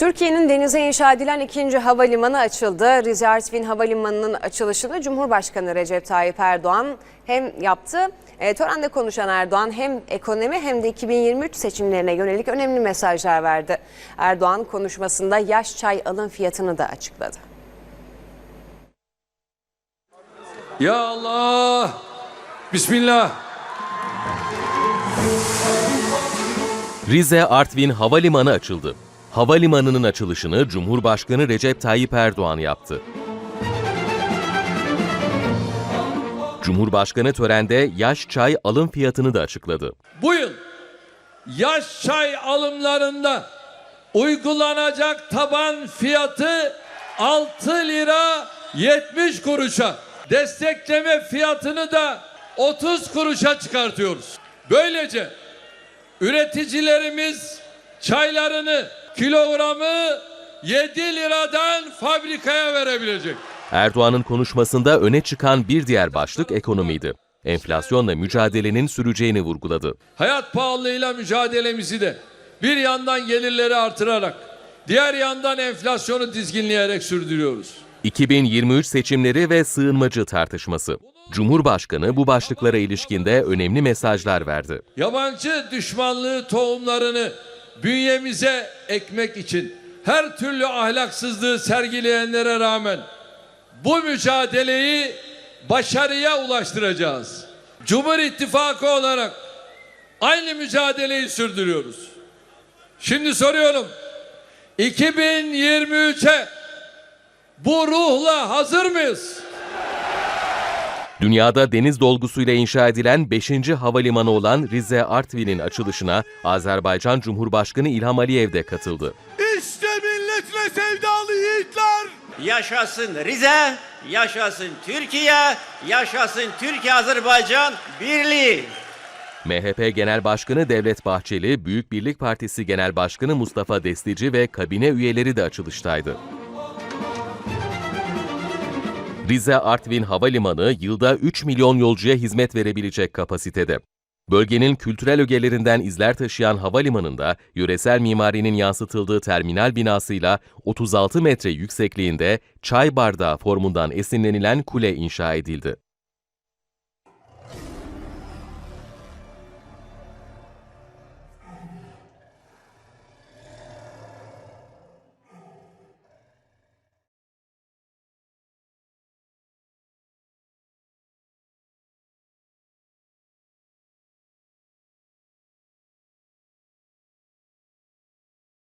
Türkiye'nin denize inşa edilen ikinci havalimanı açıldı. Rize Artvin Havalimanı'nın açılışını Cumhurbaşkanı Recep Tayyip Erdoğan hem yaptı. E, törende konuşan Erdoğan hem ekonomi hem de 2023 seçimlerine yönelik önemli mesajlar verdi. Erdoğan konuşmasında yaş çay alım fiyatını da açıkladı. Ya Allah. Bismillah. Rize Artvin Havalimanı açıldı. Havalimanının açılışını Cumhurbaşkanı Recep Tayyip Erdoğan yaptı. Cumhurbaşkanı törende yaş çay alım fiyatını da açıkladı. Bu yıl yaş çay alımlarında uygulanacak taban fiyatı 6 lira 70 kuruşa. Destekleme fiyatını da 30 kuruşa çıkartıyoruz. Böylece üreticilerimiz çaylarını kilogramı 7 liradan fabrikaya verebilecek. Erdoğan'ın konuşmasında öne çıkan bir diğer başlık ekonomiydi. Enflasyonla mücadelenin süreceğini vurguladı. hayat pahalılığıyla mücadelemizi de bir yandan gelirleri artırarak diğer yandan enflasyonu dizginleyerek sürdürüyoruz. 2023 seçimleri ve sığınmacı tartışması. Cumhurbaşkanı bu başlıklara ilişkinde önemli mesajlar verdi. Yabancı düşmanlığı tohumlarını bünyemize ekmek için her türlü ahlaksızlığı sergileyenlere rağmen bu mücadeleyi başarıya ulaştıracağız. Cumhur İttifakı olarak aynı mücadeleyi sürdürüyoruz. Şimdi soruyorum. 2023'e bu ruhla hazır mıyız? Dünyada deniz dolgusuyla inşa edilen 5. havalimanı olan Rize Artvin'in açılışına Azerbaycan Cumhurbaşkanı İlham Aliyev de katıldı. İşte milletine sevdalı yiğitler. Yaşasın Rize, yaşasın Türkiye, yaşasın Türkiye-Azerbaycan birliği. MHP Genel Başkanı Devlet Bahçeli, Büyük Birlik Partisi Genel Başkanı Mustafa Destici ve kabine üyeleri de açılıştaydı. Rize Artvin Havalimanı yılda 3 milyon yolcuya hizmet verebilecek kapasitede. Bölgenin kültürel ögelerinden izler taşıyan havalimanında yöresel mimarinin yansıtıldığı terminal binasıyla 36 metre yüksekliğinde çay bardağı formundan esinlenilen kule inşa edildi.